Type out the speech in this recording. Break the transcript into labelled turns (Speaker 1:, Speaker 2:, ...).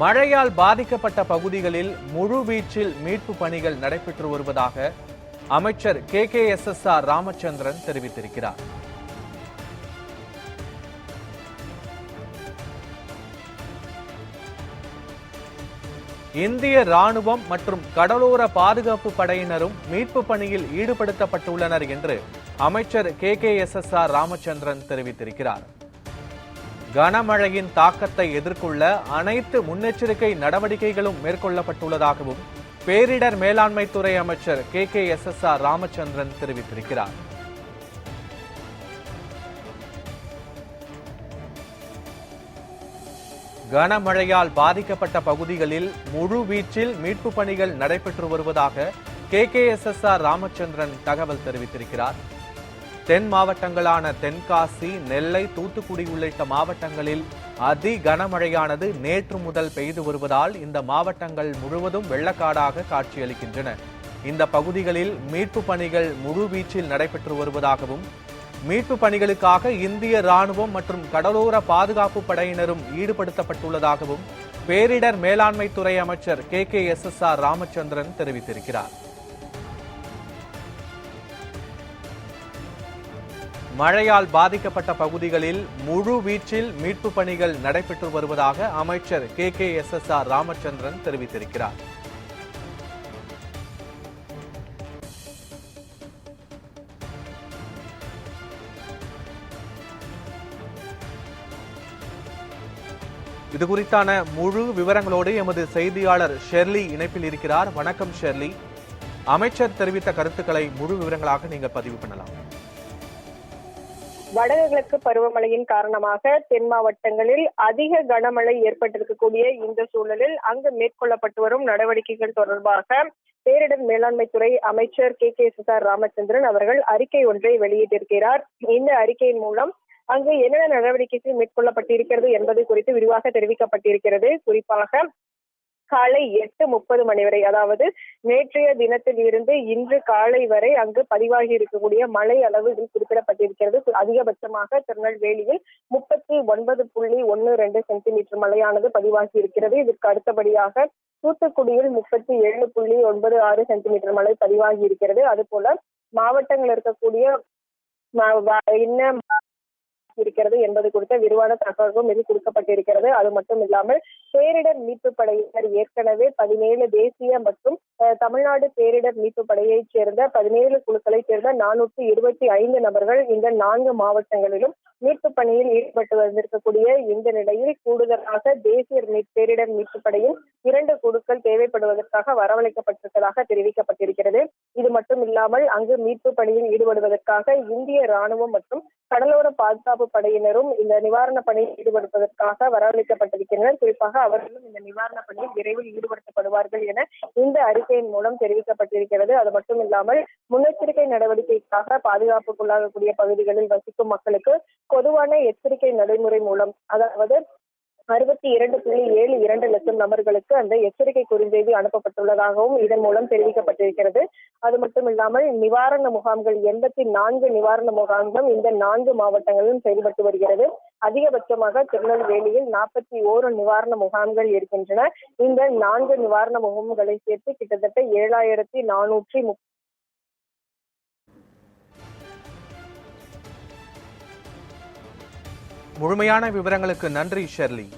Speaker 1: மழையால் பாதிக்கப்பட்ட பகுதிகளில் முழுவீச்சில் மீட்பு பணிகள் நடைபெற்று வருவதாக அமைச்சர் K K S S R Ramachandran தெரிவித்திருக்கிறார். இந்திய ராணுவம் மற்றும் கடலோர பாதுகாப்பு படையினரும் மீட்பு பணியில் ஈடுபடுத்தப்பட்டுள்ளனர் என்று அமைச்சர் K K S S R Ramachandran தெரிவித்திருக்கிறார். கனமழையின் தாக்கத்தை எதிர்கொள்ள அனைத்து முன்னெச்சரிக்கை நடவடிக்கைகளும் மேற்கொள்ளப்பட்டுள்ளதாகவும் பேரிடர் மேலாண்மை துறை அமைச்சர் K K S S R Ramachandran தெரிவித்திருக்கிறார். கனமழையால் பாதிக்கப்பட்ட பகுதிகளில் முழு வீச்சில் மீட்பு பணிகள் நடைபெற்று வருவதாக K K S S R Ramachandran தகவல் தெரிவித்திருக்கிறார். தென் மாவட்டங்களான தென்காசி நெல்லை தூத்துக்குடி உள்ளிட்ட மாவட்டங்களில் அதி கனமழையானது நேற்று முதல் பெய்து வருவதால் இந்த மாவட்டங்கள் முழுவதும் வெள்ளக்காடாக காட்சியளிக்கின்றன. இந்த பகுதிகளில் மீட்பு பணிகள் முழுவீச்சில் நடைபெற்று வருவதாகவும் மீட்பு பணிகளுக்காக இந்திய ராணுவம் மற்றும் கடலோர பாதுகாப்பு படையினரும் ஈடுபடுத்தப்பட்டுள்ளதாகவும் பேரிடர் மேலாண்மை துறை அமைச்சர் K K S S R Ramachandran தெரிவித்திருக்கிறார். மழையால் பாதிக்கப்பட்ட பகுதிகளில் முழு வீச்சில் மீட்பு பணிகள் நடைபெற்று வருவதாக அமைச்சர் K K S S R Ramachandran தெரிவித்திருக்கிறார். இது குறித்தான முழு விவரங்களோடு எமது செய்தியாளர் ஷெர்லி இணைப்பில் இருக்கிறார். வணக்கம் ஷெர்லி. அமைச்சர் தெரிவித்த கருத்துக்களை முழு விவரங்களாக நீங்கள் பதிவு பண்ணலாம்.
Speaker 2: வடகிழக்கு பருவமழையின் காரணமாக தென் மாவட்டங்களில் அதிக கனமழை ஏற்பட்டிருக்கக்கூடிய இந்த சூழலில் அங்கு மேற்கொள்ளப்பட்டு வரும் நடவடிக்கைகள் தொடர்பாக பேரிடர் மேலாண்மை துறை அமைச்சர் K. K. S R Ramachandran அவர்கள் அறிக்கை ஒன்றை வெளியிட்டிருக்கிறார். இந்த அறிக்கையின் மூலம் அங்கு என்னென்ன நடவடிக்கைகள் மேற்கொள்ளப்பட்டிருக்கிறது என்பது குறித்து விரிவாக தெரிவிக்கப்பட்டிருக்கிறது. குறிப்பாக காலை எட்டு முப்பது மணி வரை அதாவது நேற்றைய தினத்தில் இருந்து இன்று காலை வரை அங்கு பதிவாகி இருக்கக்கூடிய மழை அளவு இதில் குறிப்பிடப்பட்டிருக்கிறது. அதிகபட்சமாக திருநெல்வேலியில் முப்பத்தி ஒன்பது புள்ளி ஒன்னு ரெண்டு சென்டிமீட்டர் மழையானது பதிவாகி இருக்கிறது. இதற்கு அடுத்தபடியாக தூத்துக்குடியில் முப்பத்தி ஏழு புள்ளி ஒன்பது ஆறு சென்டிமீட்டர் மழை பதிவாகி இருக்கிறது. அதுபோல மாவட்டங்கள் இருக்கக்கூடிய என்ன இருக்கிறது என்பது குறித்த விரிவான தகவல்களும் இது கொடுக்கப்பட்டிருக்கிறது. அது மட்டும் இல்லாமல் பேரிடர் மீட்பு படையினர் ஏற்கனவே பதினேழு தேசிய மற்றும் தமிழ்நாடு பேரிடர் மீட்பு படையைச் சேர்ந்த பதினேழு குழுக்களைச் சேர்ந்த நானூற்றி இருபத்தி ஐந்து நபர்கள் இந்த நான்கு மாவட்டங்களிலும் மீட்பு பணியில் ஈடுபட்டு வந்திருக்கக்கூடிய இந்த நிலையில் கூடுதலாக தேசிய பேரிடர் மீட்பு படையின் இரண்டு குழுக்கள் தேவைப்படுவதற்காக வரவழைக்கப்பட்டிருப்பதாக தெரிவிக்கப்பட்டிருக்கிறது. இது மட்டும் இல்லாமல் அங்கு மீட்பு பணியில் ஈடுபடுவதற்காக இந்திய ராணுவம் மற்றும் கடலோர பாதுகாப்பு படையினரும் இந்த நிவாரண பணியில் ஈடுபடுவதற்காக வரவழைக்கப்பட்டிருக்கின்றனர். குறிப்பாக அவர்களும் இந்த நிவாரண பணியில் விரைவில் ஈடுபடுத்தப்படுவார்கள் என இந்த அறிக்கையின் மூலம் தெரிவிக்கப்பட்டிருக்கிறது. அது மட்டும் இல்லாமல் முன்னெச்சரிக்கை நடவடிக்கைக்காக பாதுகாப்புக்குள்ளாகக்கூடிய பகுதிகளில் வசிக்கும் மக்களுக்கு பொதுவான எச்சரிக்கை நடைமுறை மூலம் அதாவது அறுபத்தி இரண்டு புள்ளி ஏழு இரண்டு லட்சம் நபர்களுக்கு அந்த எச்சரிக்கை குறுஞ்செய்தி அனுப்பப்பட்டுள்ளதாகவும் இதன் மூலம் தெரிவிக்கப்பட்டிருக்கிறது. அது மட்டும் இல்லாமல் நிவாரண முகாம்கள் எண்பத்தி நான்கு நிவாரண முகாம்களும் இந்த நான்கு மாவட்டங்களிலும் செயல்பட்டு வருகிறது. அதிகபட்சமாக திருநெல்வேலியில் நாற்பத்தி ஓரு நிவாரண முகாம்கள் இருக்கின்றன. இந்த நான்கு நிவாரண முகாம்களை சேர்த்து கிட்டத்தட்ட ஏழாயிரத்தி நானூற்றி முப்ப
Speaker 1: முழுமையான விவரங்களுக்கு நன்றி ஷெர்லி